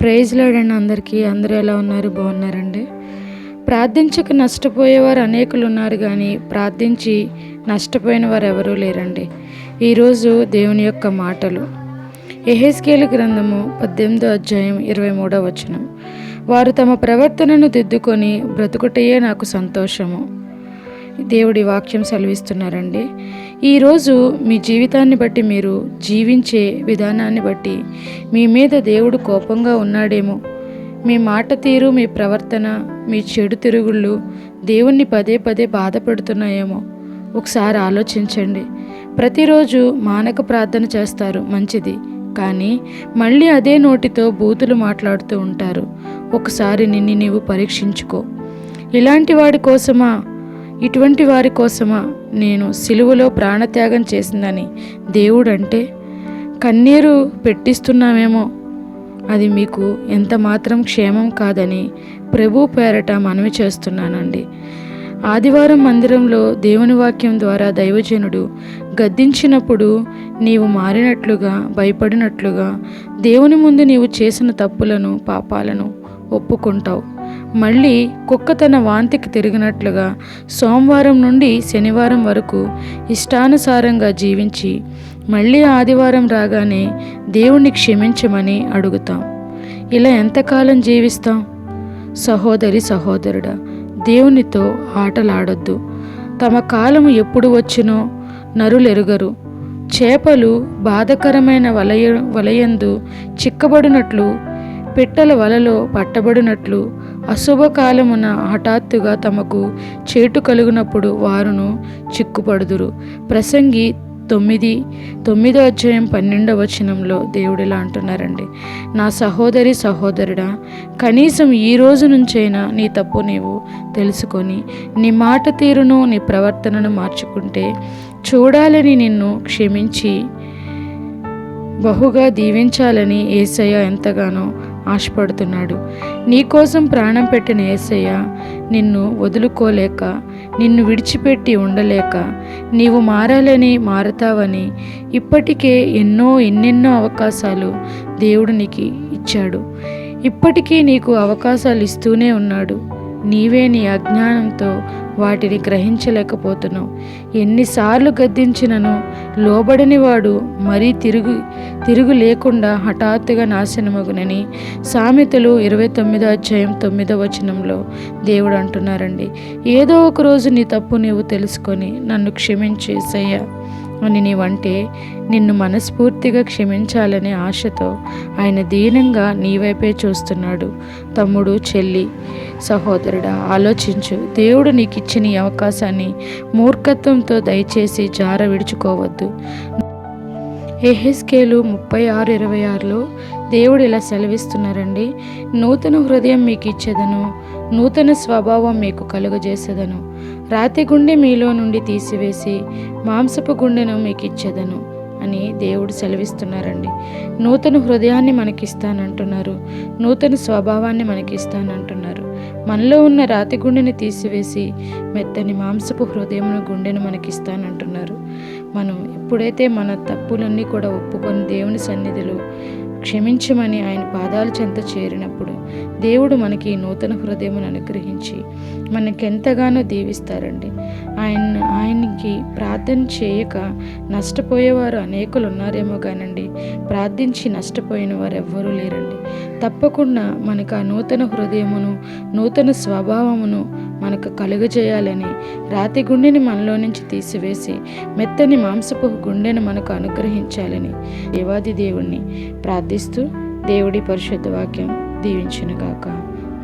Praise లాడండి అందరికీ. అందరూ ఎలా ఉన్నారు? బాగున్నారండి. ప్రార్థించక నష్టపోయేవారు అనేకులు ఉన్నారు కానీ ప్రార్థించి నష్టపోయిన వారు ఎవరూ లేరండి. ఈరోజు దేవుని యొక్క మాటలు. ఎహెస్కేలు గ్రంథము పద్దెనిమిదో అధ్యాయం ఇరవై మూడో వచనం. వారు తమ ప్రవర్తనను దిద్దుకొని బ్రతుకుటయే నాకు సంతోషము. దేవుడి వాక్యం సెలవిస్తున్నారండి. ఈరోజు మీ జీవితాన్ని బట్టి మీరు జీవించే విధానాన్ని బట్టి మీ మీద దేవుడు కోపంగా ఉన్నాడేమో. మీ మాట తీరు మీ ప్రవర్తన మీ చెడు తిరుగుళ్ళు దేవుణ్ణి పదే పదే బాధపెడుతున్నాయేమో. ఒకసారి ఆలోచించండి. ప్రతిరోజు మానక ప్రార్థన చేస్తారు మంచిది. కానీ మళ్ళీ అదే నోటితో బూతులు మాట్లాడుతూ ఉంటారు. ఒకసారి నిన్ను నీవు పరీక్షించుకో. ఇలాంటి వాడి కోసమా ఇటువంటి వారి కోసమా నేను సిలువలో ప్రాణత్యాగం చేసిందని దేవుడంటే కన్నీరు పెట్టిస్తున్నామేమో. అది మీకు ఎంత మాత్రం క్షేమం కాదని ప్రభు పేరట మనవి చేస్తున్నానండి. ఆదివారం మందిరంలో దేవుని వాక్యం ద్వారా దైవజనుడు గద్దించినప్పుడు నీవు మారినట్లుగా భయపడినట్లుగా దేవుని ముందు నీవు చేసిన తప్పులను పాపాలను ఒప్పుకుంటావు. మళ్ళీ కుక్క తన వాంతికి తిరిగినట్లుగా సోమవారం నుండి శనివారం వరకు ఇష్టానుసారంగా జీవించి మళ్ళీ ఆదివారం రాగానే దేవుణ్ణి క్షమించమని అడుగుతాం. ఇలా ఎంతకాలం జీవిస్తాం? సహోదరి సహోదరుడా దేవునితో ఆటలాడొద్దు. తమ కాలము ఎప్పుడు వచ్చినో నరులెరుగరు. చేపలు బాధకరమైన వలయ వలయందు చిక్కబడినట్లు పిట్టల వలలో పట్టబడినట్లు అశుభకాలమున హఠాత్తుగా తమకు చేటు కలుగునప్పుడు వారును చిక్కుపడుదురు. ప్రసంగి తొమ్మిది తొమ్మిదో అధ్యాయం పన్నెండవ వచనంలో ఇలా అంటున్నారండి. నా సహోదరి సహోదరుడా కనీసం ఈ రోజు నుంచైనా నీ తప్పు నీవు తెలుసుకొని నీ మాట తీరును నీ ప్రవర్తనను మార్చుకుంటే చూడాలని నిన్ను క్షమించి బహుగా దీవించాలని ఏసయ్య ఎంతగానో ఆశపడుతున్నాడు. నీకోసం ప్రాణం పెట్టిన ఏసయ్య నిన్ను వదులుకోలేక నిన్ను విడిచిపెట్టి ఉండలేక నీవు మారాలని మారతావని ఇప్పటికే ఎన్నో ఎన్నెన్నో అవకాశాలు దేవుడు నీకు ఇచ్చాడు. ఇప్పటికీ నీకు అవకాశాలు ఇస్తూనే ఉన్నాడు. నీవే నీ అజ్ఞానంతో వాటిని గ్రహించలేకపోతున్నావు. ఎన్నిసార్లు గద్దించినను లోబడని వాడు మరీ తిరుగు తిరుగు లేకుండా హఠాత్తుగా నాశనమగునని సామెతలు ఇరవై తొమ్మిదో అధ్యాయం తొమ్మిదో వచనంలో దేవుడు అంటున్నారండి. ఏదో ఒక రోజు నీ తప్పు నీవు తెలుసుకొని నన్ను క్షమించేసయ్యా. అని నీవంటే నిన్ను మనస్ఫూర్తిగా క్షమించాలనే ఆశతో ఆయన దీనంగా నీ వైపే చూస్తున్నాడు. తమ్ముడు చెల్లి సహోదరుడా ఆలోచించు. దేవుడు నీకు ఇచ్చిన ఈ అవకాశాన్ని మూర్ఖత్వంతో దయచేసి జార విడుచుకోవద్దు. ఎహెస్కేలు ముప్పై ఆరు ఇరవై ఆరులో దేవుడు ఇలా సెలవిస్తున్నారండి నూతన హృదయం మీకు ఇచ్చేదను నూతన స్వభావం మీకు కలుగజేసేదను. రాతి గుండె మీలో నుండి తీసివేసి మాంసపు గుండెను మీకు ఇచ్చేదను అని దేవుడు సెలవిస్తున్నారండి. నూతన హృదయాన్ని మనకిస్తానంటున్నారు నూతన స్వభావాన్ని మనకిస్తానంటున్నారు. మనలో ఉన్న రాతి గుండెని తీసివేసి మెత్తని మాంసపు హృదయమును గుండెను మనకిస్తానంటున్నారు. మనం ఎప్పుడైతే మన తప్పులన్నీ కూడా ఒప్పుకొని దేవుని సన్నిధిలో క్షమించమని ఆయన పాదాల చెంత చేరినప్పుడు దేవుడు మనకి నూతన హృదయమును అనుగ్రహించి మనకెంతగానో దీవిస్తారండి. ఆయన ఆయనకి ప్రార్థన చేయక నష్టపోయేవారు అనేకులు ఉన్నారేమో కానండి. ప్రార్థించి నష్టపోయిన వారు ఎవ్వరూ లేరండి. తప్పకుండా మనకు ఆ నూతన హృదయమును నూతన స్వభావమును మనకు కలుగజేయాలని రాతి గుండెని మనలో నుంచి తీసివేసి మెత్తని మాంసపు గుండెను మనకు అనుగ్రహించాలని దేవాది దేవుణ్ణి ప్రార్థిస్తూ దేవుడి పరిశుద్ధ వాక్యం దీవించిన కాక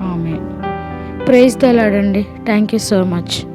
ఆమె ప్రైజ్ తలాడండి థ్యాంక్ యూ సో మచ్.